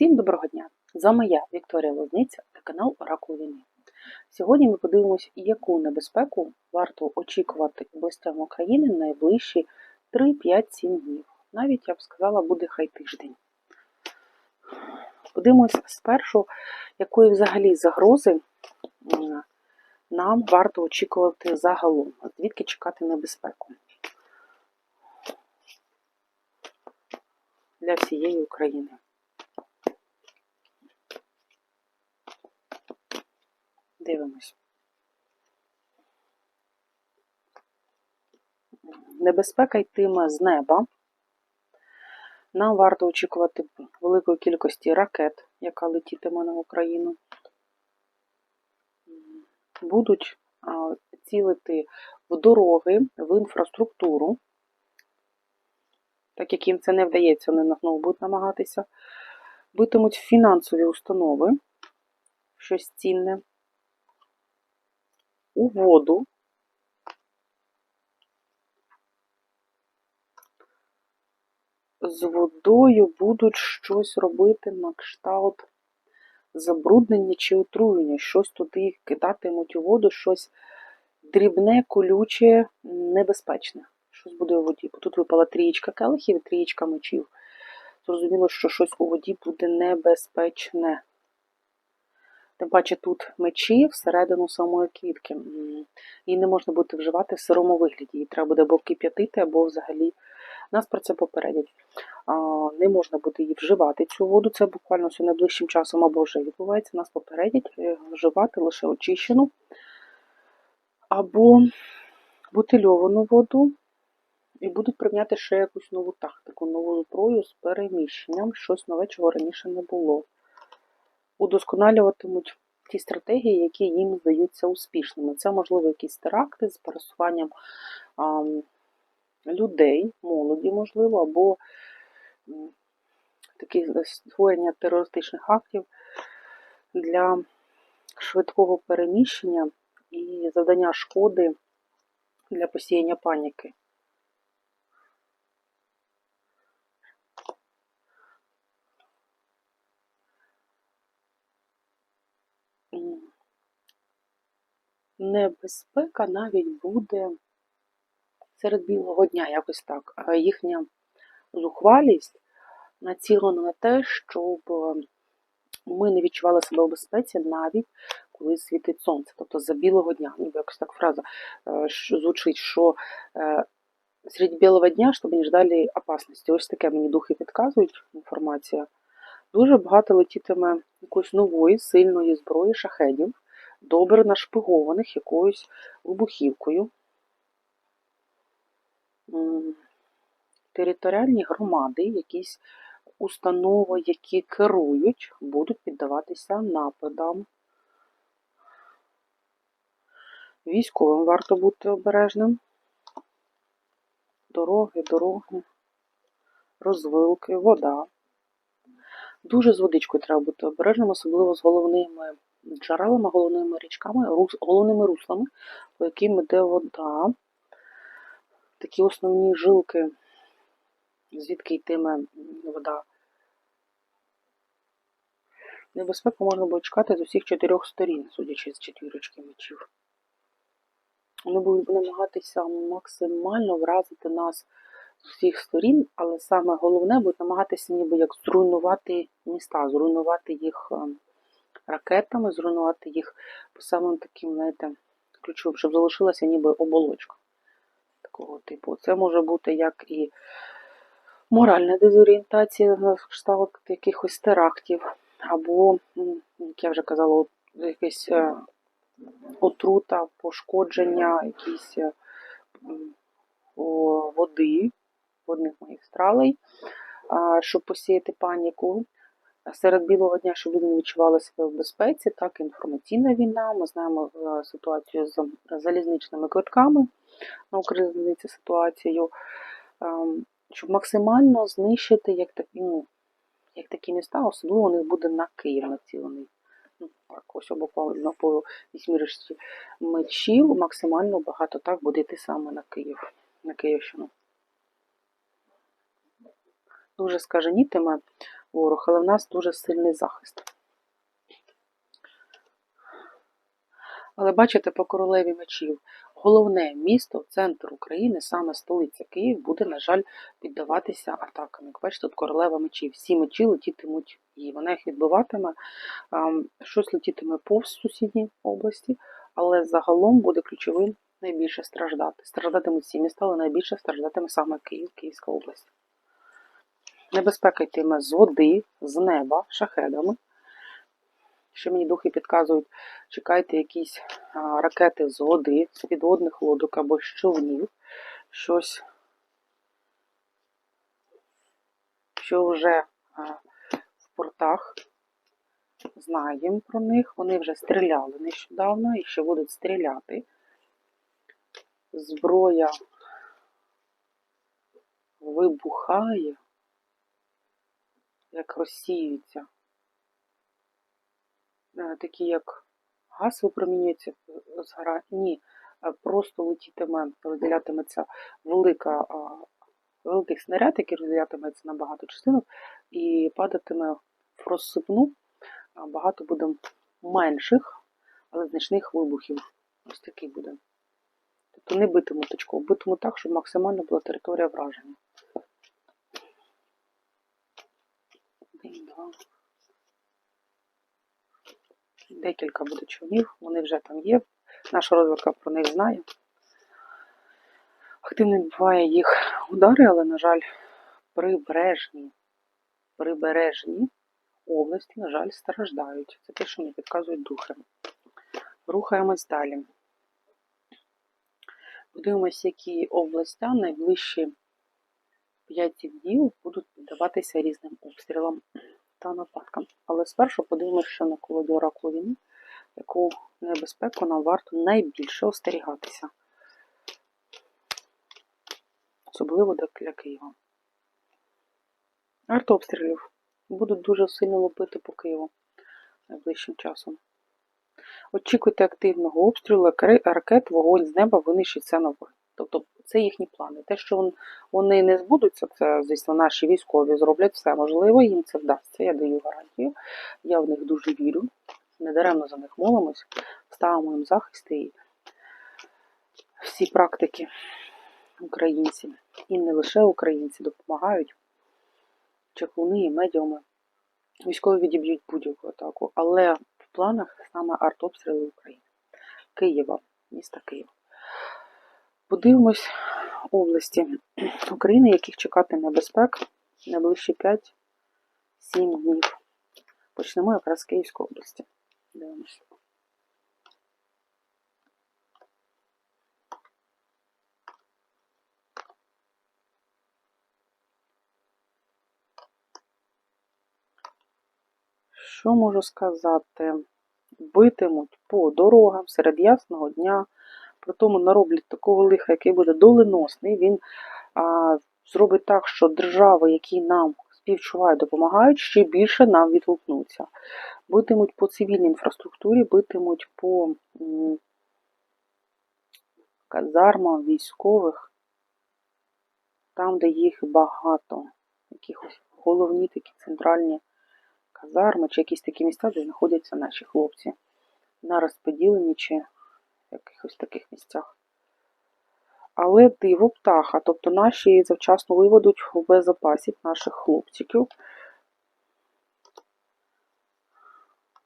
Всім доброго дня! З вами я, Вікторія Лозниця та канал Оракул війни. Сьогодні ми подивимося, яку небезпеку варто очікувати областям України найближчі 3-5-7 днів. Навіть, я б сказала, буде хай тиждень. Подивимося спершу, якої взагалі загрози нам варто очікувати загалом, звідки чекати небезпеку для всієї України. Дивимось. Небезпека йтиме з неба. Нам варто очікувати великої кількості ракет, яка летітиме на Україну. Будуть цілити в дороги, в інфраструктуру. Так як їм це не вдається, вони знову будуть намагатися. Битимуть фінансові установи, щось цінне у воду. З водою будуть щось робити на кшталт забруднення чи отруєння, щось туди кидатимуть у воду, щось дрібне, колюче, небезпечне. Щось буде у воді. Бо тут випала трієчка келихів і трієчка мечів. Зрозуміло, що щось у воді буде небезпечне. Тим паче тут мечі всередину самої квітки. Її не можна буде вживати в сирому вигляді. Її треба буде або кип'ятити, або взагалі нас про це попередять. Не можна буде її вживати цю воду, це буквально все найближчим часом або вже відбувається. Нас попередять е, вживати лише очищену або бутильовану воду. І будуть приміняти ще якусь нову тактику, нову зброю з переміщенням, щось нове, чого раніше не було удосконалюватимуть ті стратегії, які їм здаються успішними. Це, можливо, якісь теракти з пересуванням а, людей, молоді, можливо, або такі створення терористичних актів для швидкого переміщення і завдання шкоди для посіяння паніки. Небезпека навіть буде серед білого дня, якось так. Їхня зухвалість націлена на те, щоб ми не відчували себе у безпеці навіть коли світить сонце. Тобто за білого дня, ніби якось так фраза е, звучить, що е, серед білого дня, щоб не ждали опасності. Ось таке мені духи підказують інформація. Дуже багато летітиме якоїсь нової, сильної зброї, шахедів добре нашпигованих якоюсь вибухівкою. Територіальні громади, якісь установи, які керують, будуть піддаватися нападам. Військовим варто бути обережним. Дороги, дороги, розвилки, вода. Дуже з водичкою треба бути обережним, особливо з головними джерелами, головними річками, головними руслами, по яким йде вода. Такі основні жилки, звідки йтиме вода. Небезпеку можна було чекати з усіх чотирьох сторін, судячи з четвірочки мечів. Вони будуть намагатися максимально вразити нас з усіх сторін, але саме головне буде намагатися ніби як зруйнувати міста, зруйнувати їх ем, ракетами, зруйнувати їх по самим таким, знаєте, ключовим, щоб залишилася ніби оболочка такого типу. Це може бути як і моральна дезорієнтація на кшталт якихось терактів, або, як я вже казала, якась е, отрута, пошкодження, якісь е, води, водних магістралей, щоб посіяти паніку. Серед білого дня, щоб люди не відчували себе в безпеці, так, інформаційна війна. Ми знаємо е, ситуацію з залізничними квитками на Укрзалізниці ситуацію, ем, щоб максимально знищити як такі, ну, як такі міста, особливо у них буде на Київ націлений. Ну, так, ось буквально по вісьмірочці мечів максимально багато так буде йти саме на Київ, на Київщину. Дуже скаженітиме ворог, але в нас дуже сильний захист. Але бачите, по королеві мечів, головне місто, центр України, саме столиця Київ, буде, на жаль, піддаватися атакам. Як бачите, тут королева мечів. Всі мечі летітимуть їй. Вона їх відбиватиме, щось летітиме повз сусідні області, але загалом буде ключовим найбільше страждати. Страждатимуть всі міста, але найбільше страждатиме саме Київ, Київська область. Небезпека йтиме з води, з неба, шахедами. Ще мені духи підказують, чекайте якісь а, ракети з води, з підводних лодок або з човнів. Щось, що вже а, в портах знаємо про них. Вони вже стріляли нещодавно і ще будуть стріляти. Зброя вибухає, як розсіюється. Е, такі як газ випромінюється е, згора. Ні, е, просто летітиме, розділятиметься велика, великий снаряд, який розділятиметься на багато частинок, і падатиме в розсипну. Багато буде менших, але значних вибухів. Ось такий буде. Тобто не битиму точково, битиму так, щоб максимально була територія враження. Два. Декілька буде човнів, вони вже там є. Наша розвідка про них знає. Активно відбуває їх удари, але, на жаль, прибережні, прибережні області, на жаль, страждають. Це те, що мені підказують духи. Рухаємось далі. Подивимось, які області найближчі 5 днів будуть піддаватися різним обстрілам та нападкам. Але спершу подивимося, на колоді оракулу війни, яку небезпеку нам варто найбільше остерігатися. Особливо для Києва. Артобстрілів будуть дуже сильно лупити по Києву найближчим часом. Очікуйте активного обстрілу, ракет, вогонь з неба винищиться на вогонь. Тобто це їхні плани. Те, що вони не збудуться, це, звісно, наші військові зроблять все можливе, їм це вдасться, я даю гарантію. Я в них дуже вірю. Недаремно за них молимось, ставимо їм захист і всі практики українці, і не лише українці допомагають, чаклуни і медіуми. Військові відіб'ють будь-яку атаку, але в планах саме артобстріли України. Києва, міста Києва. Подивимось області України, яких чекати небезпек найближчі 5-7 днів. Почнемо якраз з Київської області. Дивимось. Що можу сказати? Битимуть по дорогам серед ясного дня, при тому нароблять такого лиха, який буде доленосний. Він а, зробить так, що держави, які нам співчувають, допомагають, ще більше нам відгукнуться. Битимуть по цивільній інфраструктурі, битимуть по казармам військових, там, де їх багато, якихось головні такі центральні казарми чи якісь такі місця, де знаходяться наші хлопці на розподіленні чи якихось таких місцях. Але диво птаха, тобто наші завчасно виведуть в безопасі наших хлопчиків,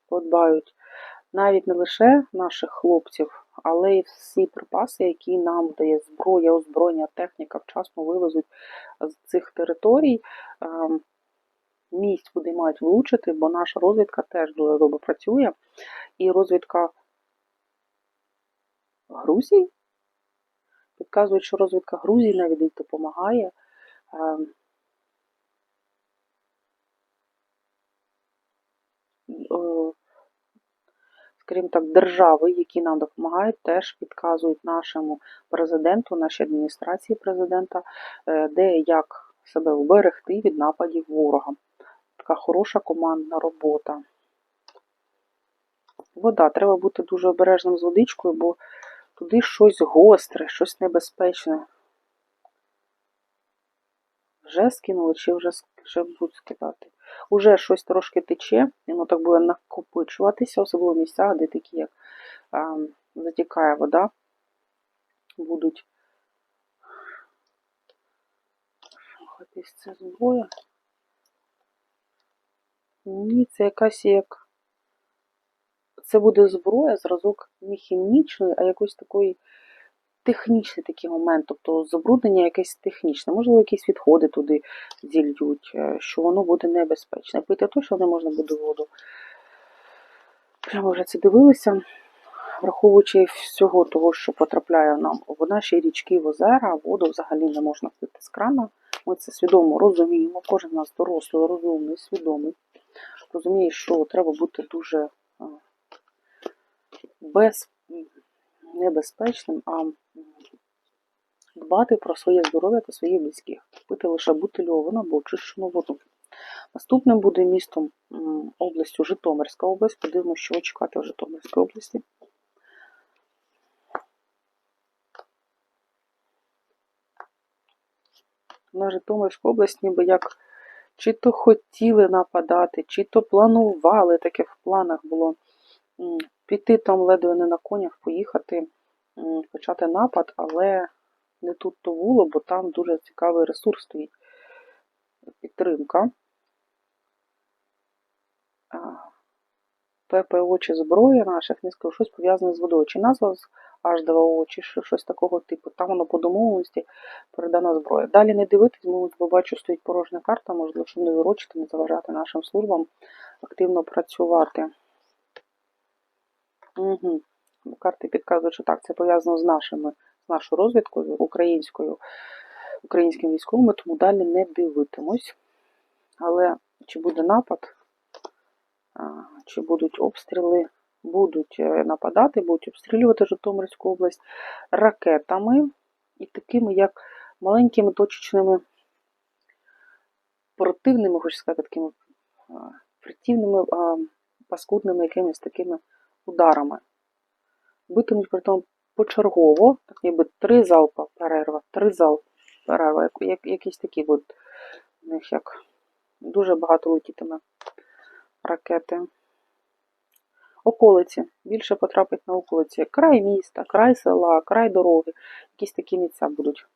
подбають навіть не лише наших хлопців, але й всі припаси, які нам дає зброя, озброєння, техніка, вчасно вивезуть з цих територій. Ем, місць, куди мають влучити, бо наша розвідка теж дуже добре працює. І розвідка Грузії підказують, що розвідка Грузії навіть допомагає. Ем, скажімо так, держави, які нам допомагають, теж підказують нашому президенту, нашій адміністрації президента, е, де як себе вберегти від нападів ворога. Така хороша командна робота. Вода. Треба бути дуже обережним з водичкою, бо туди щось гостре, щось небезпечне. Вже скинули чи вже, вже будуть скидати. уже щось трошки тече, воно так буде накопичуватися, особливо в місцях, де такі, як а, затікає вода, будуть рухатись ця зброя. Ні, це якась як. Це буде зброя, зразок не хімічної, а якоїсь такої технічний такий момент, тобто забруднення якесь технічне, можливо, якісь відходи туди зільють, е, що воно буде небезпечне. Пити точно не можна буде воду. Прямо вже це дивилися, враховуючи всього того, що потрапляє нам в наші річки, в озера, воду взагалі не можна пити з крана. Ми це свідомо розуміємо. Кожен з нас дорослий, розумний, свідомий. Розуміє, що треба бути дуже а, без, небезпечним, а дбати про своє здоров'я та своїх близьких. Пити лише бутильовану або очищену воду. Наступним буде містом областю Житомирська область. Подивимося, що чекати в Житомирській області. На Житомирську область ніби як чи то хотіли нападати, чи то планували, таке в планах було піти там ледве не на конях, поїхати, почати напад, але не тут то було, бо там дуже цікавий ресурс стоїть. Підтримка. ППО чи зброя наших, скажу, щось пов'язане з водою. Чи назва з H2O, чи щось такого типу. Там воно по домовленості передана зброя. Далі не дивитись, бо побачу, стоїть порожня карта, можливо, щоб не вирочити, не заважати нашим службам активно працювати. Угу. Карти підказують, що так, це пов'язано з нашими, з нашою розвідкою, українською, українським військовими, тому далі не дивитимусь. Але чи буде напад, чи будуть обстріли, будуть е, нападати, будуть обстрілювати Житомирську область ракетами і такими, як маленькими точечними противними, хочу сказати, такими противними, паскудними якимись такими ударами. Битимуть при тому почергово, так ніби три залпа перерва, три залпа перерва, як, як, якісь такі будуть у них як дуже багато летітиме ракети. Околиці. Більше потрапить на околиці. Край міста, край села, край дороги. Якісь такі місця будуть.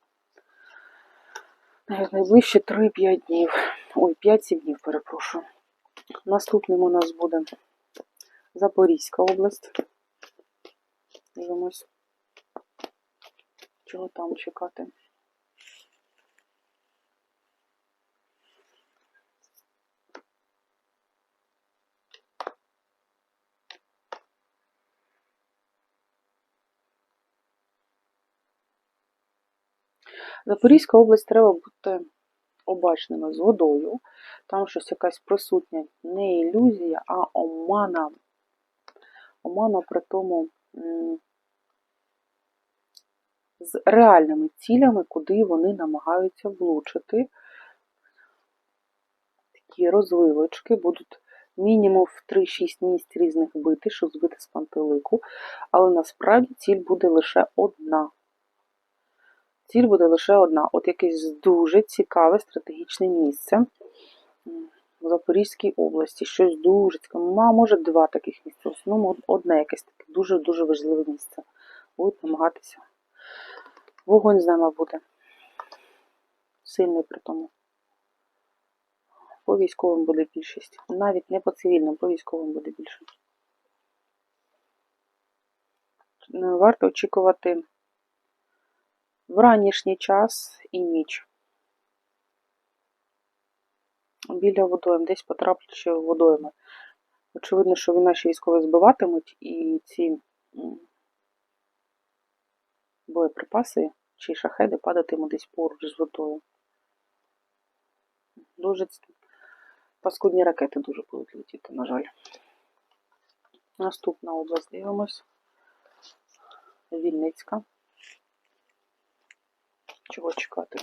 Навіть найближчі 3-5 днів. Ой, 5-7 днів, перепрошую. Наступним у нас буде Запорізька область. Дивимось. Чого там чекати? Запорізька область треба бути обачними з водою. Там щось якась присутня не ілюзія, а омана. Омана при тому з реальними цілями, куди вони намагаються влучити. Такі розвивочки будуть мінімум в 3-6 місць різних бити, щоб збити з пантелику, але насправді ціль буде лише одна. Ціль буде лише одна. От якесь дуже цікаве стратегічне місце в Запорізькій області. Щось дуже цікаве. Ма, може, два таких місця. Основному одне якесь таке дуже-дуже важливе місце. Будуть намагатися. Вогонь з ними буде. Сильний при тому. По військовим буде більшість. Навіть не по цивільним, по військовим буде більше. Варто очікувати в ранішній час і ніч. Біля водойм, десь потраплячи в водойми. Очевидно, що наші військові збиватимуть і ці боєприпаси чи шахеди падатимуть десь поруч з водою. Дуже паскудні ракети дуже будуть летіти, на жаль. Наступна область дивимось. Вінницька. Чого чекати?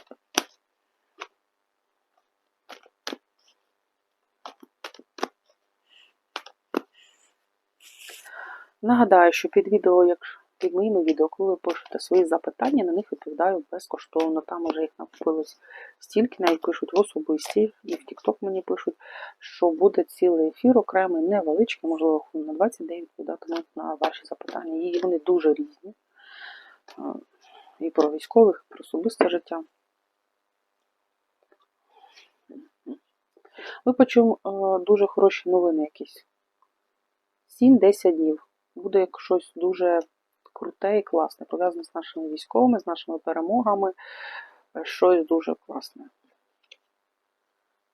Нагадаю, що під відео, як під моїми відео, коли ви пишете свої запитання, на них відповідаю безкоштовно. Там уже їх накопилось стільки, навіть пишуть в особисті, і в TikTok мені пишуть, що буде цілий ефір окремий, невеличкий, можливо, на 20, де відповідатиму на ваші запитання. І вони дуже різні. І про військових, і про особисте життя. Ви почуємо е, дуже хороші новини якісь. 7-10 днів. Буде як щось дуже круте і класне, пов'язане з нашими військовими, з нашими перемогами. Е, Щось дуже класне.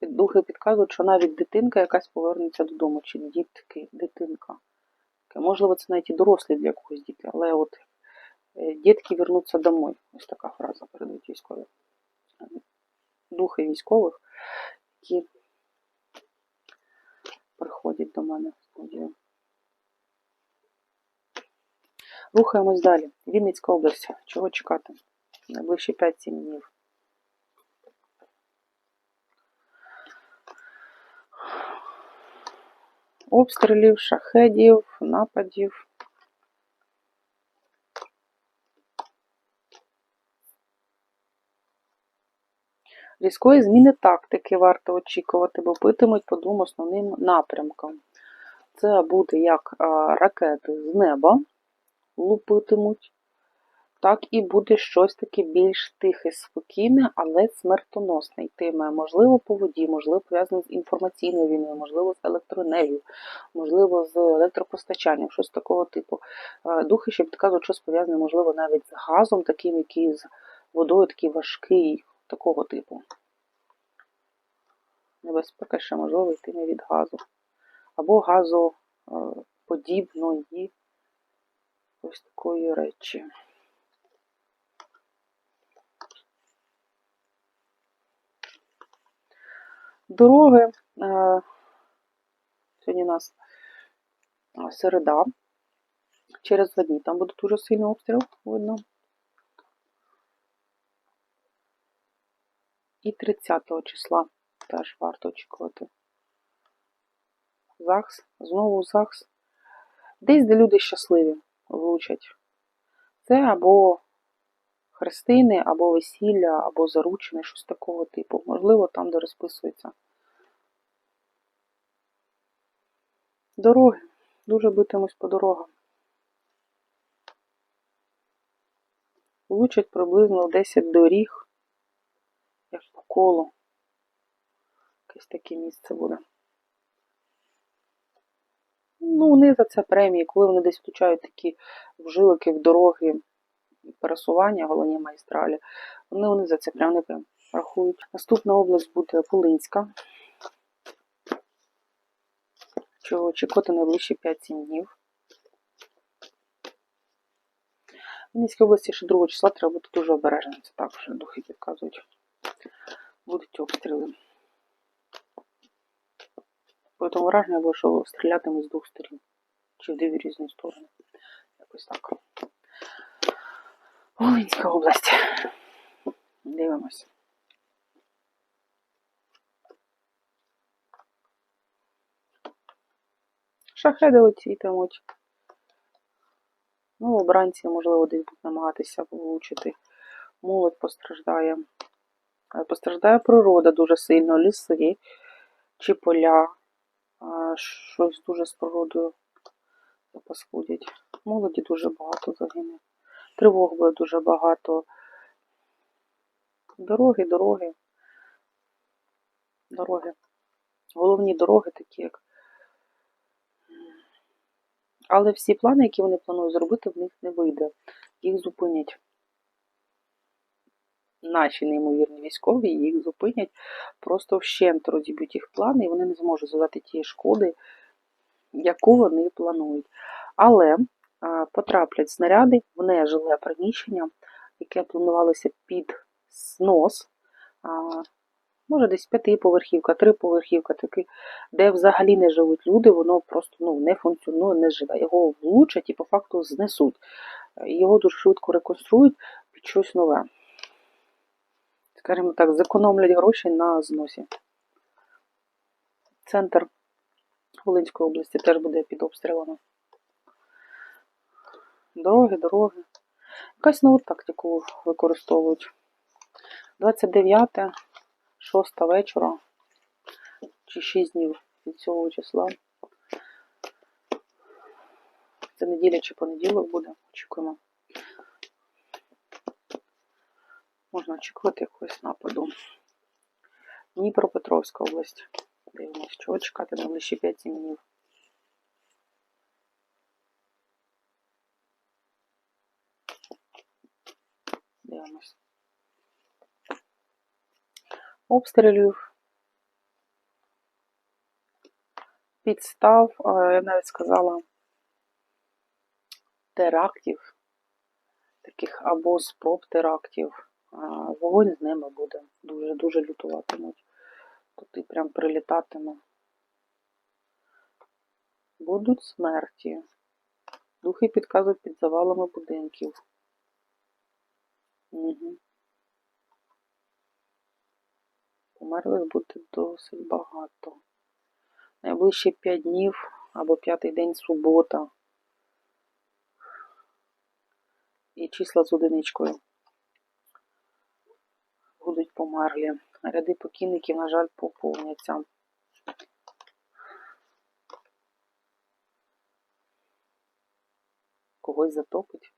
Духи підказують, що навіть дитинка якась повернеться додому, чи дітки, дитинка. Можливо, це навіть і дорослі для когось діти, але от е, дітки вернуться домой. Ось така фраза передають військові. Духи військових, які приходять до мене в студію. Рухаємось далі. Вінницька область. Чого чекати? Найближчі 5-7 днів. Обстрілів, шахедів, нападів. Різкої зміни тактики варто очікувати, бо питимуть по двом основним напрямкам. Це буде як ракети з неба лупитимуть, так і буде щось таке більш тихе, спокійне, але смертоносне йтиме. Можливо, по воді, можливо, пов'язане з інформаційною війною, можливо, з електроенергією, можливо, з електропостачанням, щось такого типу. Е, Духи ще підказують, щось пов'язане, можливо, навіть з газом, таким, який з водою, такий важкий, такого типу. Небезпека ще можливо йтиме від газу. Або газоподібної ось такої речі. Дороги. е, Сьогодні у нас е, середа. Через два дні там буде дуже сильний обстріл, видно. І 30 числа теж варто очікувати. ЗАГС, знову ЗАГС. Десь, де люди щасливі влучать. Це або хрестини, або весілля, або заручини, щось такого типу. Можливо, там, де розписується. Дороги. Дуже битимось по дорогам. Влучать приблизно 10 доріг, як по колу. Якесь таке місце буде. Ну, вони за це премії, коли вони десь включають такі вжилики в дороги пересування, головні майстралі, вони, вони за це прям не прям рахують. Наступна область буде Волинська. Чого очікувати найближчі 5-7 днів. В Вінницькій області ще 2 числа треба бути дуже обережним. Це так вже духи підказують. Будуть обстріли. По враження було, що стрілятимуть з двох сторін. Чи в дві різні сторони. Якось так. Волинська область. Дивимось. Шахеди летітимуть. Ну, обранці, можливо, десь будуть намагатися влучити. Молодь постраждає. Е, Постраждає природа дуже сильно, ліси чи поля. А, Щось дуже з природою запаскудять. Молоді дуже багато загине. Тривог буде дуже багато. Дороги, дороги. Дороги. Головні дороги такі, як. Але всі плани, які вони планують зробити, в них не вийде. Їх зупинять. Наші неймовірні військові їх зупинять, просто вщент розіб'ють їх плани, і вони не зможуть завдати тієї шкоди, яку вони планують. Але потраплять снаряди в нежиле приміщення, яке планувалося під снос. Може десь п'ятиповерхівка, триповерхівка, таки, де взагалі не живуть люди, воно просто ну, не функціонує, не живе. Його влучать і по факту знесуть. Його дуже швидко реконструють під щось нове. Скажімо так, зекономлять гроші на зносі. Центр Волинської області теж буде під обстрілами. Дороги, дороги. Якась нову тактику використовують. 29, 6 вечора чи 6 днів від цього числа. Це неділя чи понеділок буде. Очікуємо. Можна очікувати якогось нападу. Дніпропетровська область. Дивимось, чого чекати на ближчі 5 днів. Дивимось. Обстрілів. Підстав, я навіть сказала, терактів, таких або спроб терактів. А, Вогонь з ними буде. Дуже-дуже лютуватимуть. Туди прям прилітатиме. Будуть смерті. Духи підказують під завалами будинків. Угу. Померлих буде досить багато. Найближчі 5 днів або п'ятий день субота. І числа з одиничкою померлі. Ряди покійників, на жаль, поповняться. Когось затопить.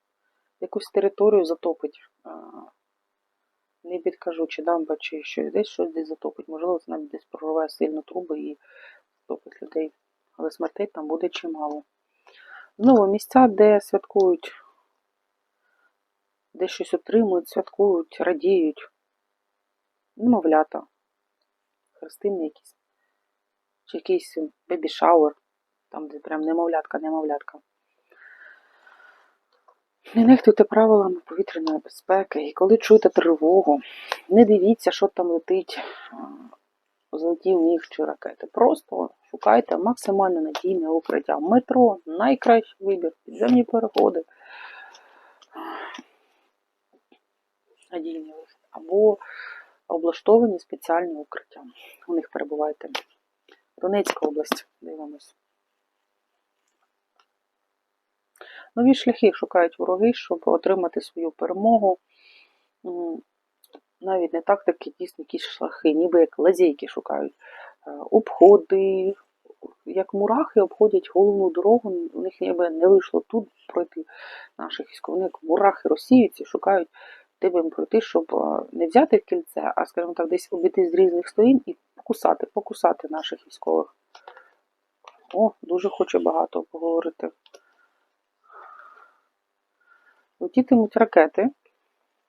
Якусь територію затопить. Не підкажу, чи дамба, чи щось десь щось десь затопить. Можливо, це навіть десь прорває сильно труби і затопить людей. Але смертей там буде чимало. Знову місця, де святкують, де щось отримують, святкують, радіють. Немовлята. Хрестини якісь. Чи якийсь бебі-шауер. Там, де прям немовлятка, немовлятка. Не нехтуйте правилами повітряної безпеки. І коли чуєте тривогу, не дивіться, що там летить, злетів міг чи ракети. Просто шукайте максимально надійне укриття. Метро найкращий вибір, підземні переходи. Надійні вихід. Або облаштовані спеціальні укриття. У них перебувайте. Донецька область, дивимось. Нові шляхи шукають вороги, щоб отримати свою перемогу. Навіть не тактики, дійсно якісь шляхи, ніби як лазейки шукають. Е, Обходи, як мурахи обходять головну дорогу, у них ніби не вийшло тут пройти наших військових. Вони як мурахи розсіються, шукають, їм пройти, щоб е, не взяти кільце, а, скажімо так, десь обійти з різних сторін і покусати, покусати наших військових. О, дуже хочу багато поговорити. Летітимуть ракети.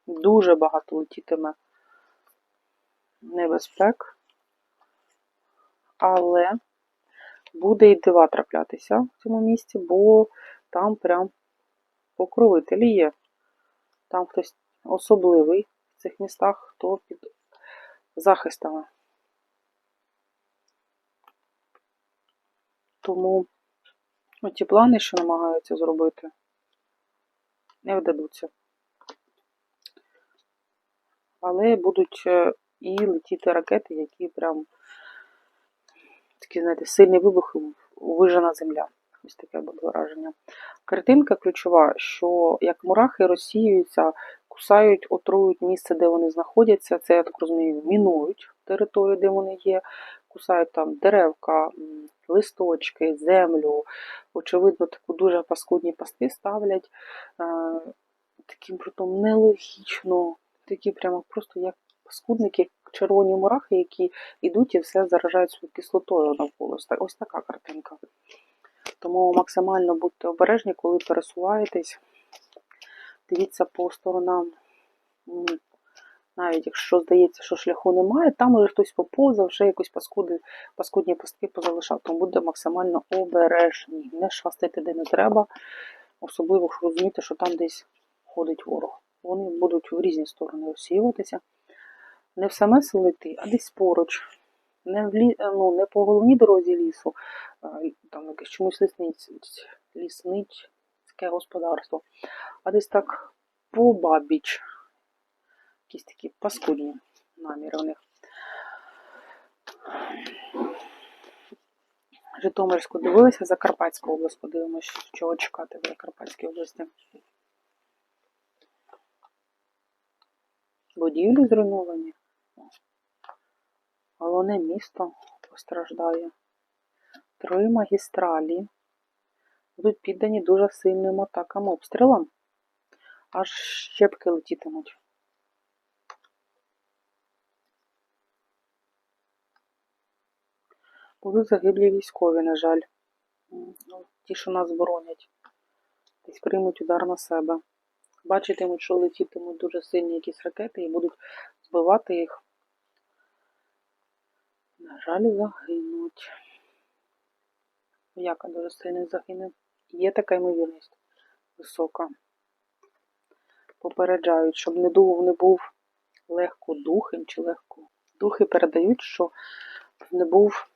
Дуже багато летітиме небезпек. Але буде і дива траплятися в цьому місці, бо там прям покровителі є. Там хтось особливий в цих містах, хто під захистами. Тому ті плани, що намагаються зробити, не вдадуться. Але будуть е, і летіти ракети, які прям такі, знаєте, сильні вибухи, вижена земля. Ось таке буде враження. Картинка ключова, що як мурахи розсіюються, кусають, отрують місце, де вони знаходяться. Це, я так розумію, мінують територію, де вони є, кусають там деревка, листочки, землю. Очевидно, таку дуже паскудні пасти ставлять. Е, Таким притом нелогічно, такі прямо просто як паскудники, червоні мурахи, які йдуть і все заражають своєю кислотою навколо. Ось така картинка. Тому максимально будьте обережні, коли пересуваєтесь. Дивіться по сторонам. Навіть якщо здається, що шляху немає, там уже хтось поповзав, вже якось паскуди, паскудні пастки позалишав. Тому будьте максимально обережні. Не шастайте де не треба. Особливо, якщо розумієте, що там десь ходить ворог. Вони будуть в різні сторони розсіюватися. Не в саме село йти, а десь поруч. Не, в лі... ну, не по головній дорозі лісу, там якесь чомусь лісниць... лісницьке господарство, а десь так побабіч. Якісь такі паскудні наміри у них. Житомирську дивилися, Закарпатську область подивимось, чого чекати в Закарпатській області. Будівлі зруйновані. Головне місто постраждає. Три магістралі будуть піддані дуже сильним атакам обстрілам. Аж щепки летітимуть. Будуть загиблі військові, на жаль. Ну, Ті, що нас боронять. Десь приймуть удар на себе. Бачитимуть, що летітимуть дуже сильні якісь ракети і будуть збивати їх. На жаль, загинуть. Яка дуже сильно загине. Є така ймовірність висока. Попереджають, щоб не був, не був легкодухим чи легко. Духи передають, що не був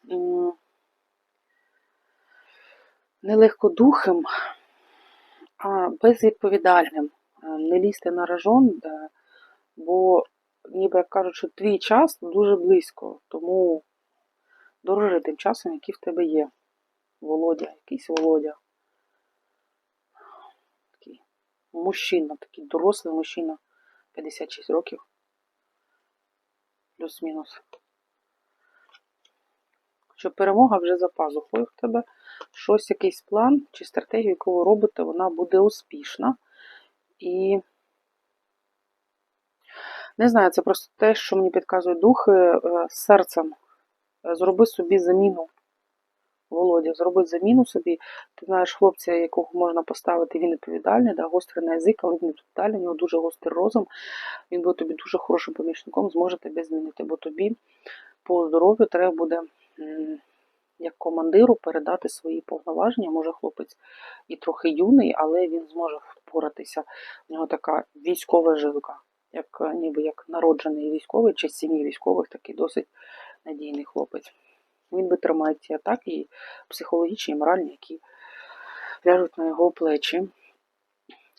не легкодухим, а безвідповідальним. Е, Не лізти на рожон, бо ніби як кажуть, що твій час дуже близько, тому дорожи тим часом, який в тебе є. Володя, якийсь Володя. Такий мужчина, такий дорослий мужчина, 56 років. Плюс-мінус. Що перемога вже за пазухою в тебе. Щось, якийсь план чи стратегію, яку ви робите, вона буде успішна. І не знаю, це просто те, що мені підказують духи е, серцем. Зроби собі заміну. Володя, зроби заміну собі. Ти знаєш хлопця, якого можна поставити, він відповідальний, да, гострий на язик, але він відповідальний, у нього дуже гострий розум. Він буде тобі дуже хорошим помічником, зможе тебе змінити, бо тобі по здоров'ю треба буде як командиру передати свої повноваження. Може, хлопець і трохи юний, але він зможе впоратися. У нього така військова жилка, як ніби як народжений військовий чи сім'ї військових, такий досить надійний хлопець. Він витримає ці атаки і психологічні, і моральні, які ляжуть на його плечі.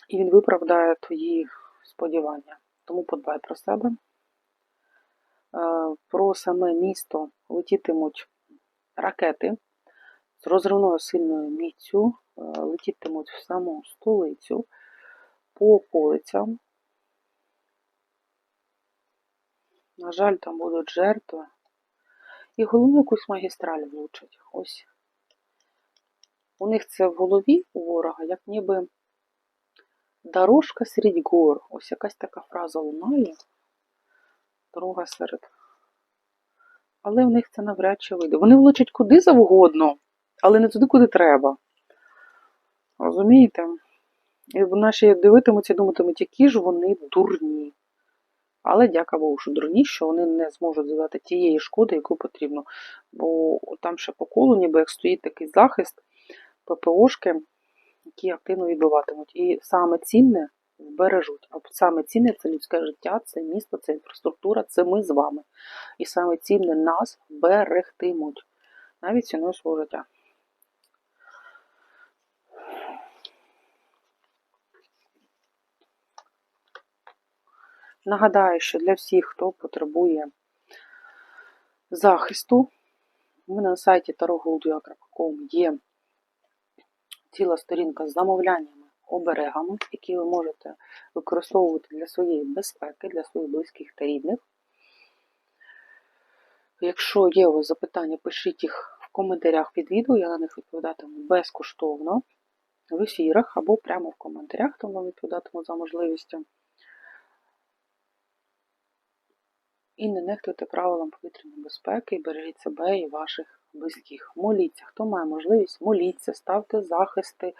І він виправдає твої сподівання. Тому подбай про себе. Е, Про саме місто летітимуть ракети з розривною сильною міцю, е, летітимуть в саму столицю по околицям. На жаль, там будуть жертви. І головну якусь магістраль влучать. Ось. У них це в голові у ворога, як ніби дорожка серед гор. Ось якась така фраза лунає. Дорога серед. Але в них це навряд чи вийде. Вони влучать куди завгодно, але не туди, куди треба. Розумієте? І наші дивитимуться і думатимуть, які ж вони дурні. Але дяка Богу, що дурні, що вони не зможуть завдати тієї шкоди, яку потрібно. Бо там ще по колу, ніби як стоїть такий захист, ППОшки, які активно відбиватимуть. І саме цінне збережуть. А саме цінне це людське життя, це місто, це інфраструктура, це ми з вами. І саме цінне нас берегтимуть. Навіть ціною свого життя. Нагадаю, що для всіх, хто потребує захисту, у мене на сайті tarogoldia.com є ціла сторінка з замовляннями, оберегами, які ви можете використовувати для своєї безпеки, для своїх близьких та рідних. Якщо є у вас запитання, пишіть їх в коментарях під відео, я на них відповідатиму безкоштовно в ефірах або прямо в коментарях, там вам відповідатиму за можливістю. І не нехтуйте правилам повітряної безпеки, і бережіть себе і ваших близьких. Моліться, хто має можливість, моліться, ставте захисти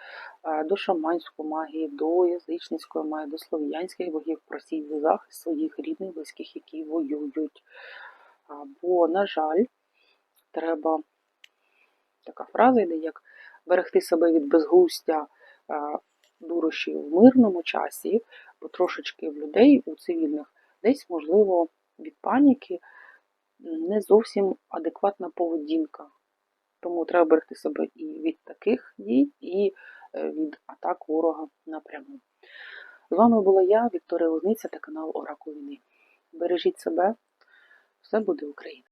е, до шаманської магії, до язичницької магії, до слов'янських богів, просіть за захист своїх рідних, близьких, які воюють. Бо, на жаль, треба така фраза йде, як берегти себе від безглуздя е, дурощів в мирному часі, бо трошечки в людей, у цивільних, десь, можливо, від паніки не зовсім адекватна поведінка. Тому треба берегти себе і від таких дій, і е, від атак ворога напряму. З вами була я, Вікторія Лозниця та канал Оракул Війни. Бережіть себе, все буде Україна!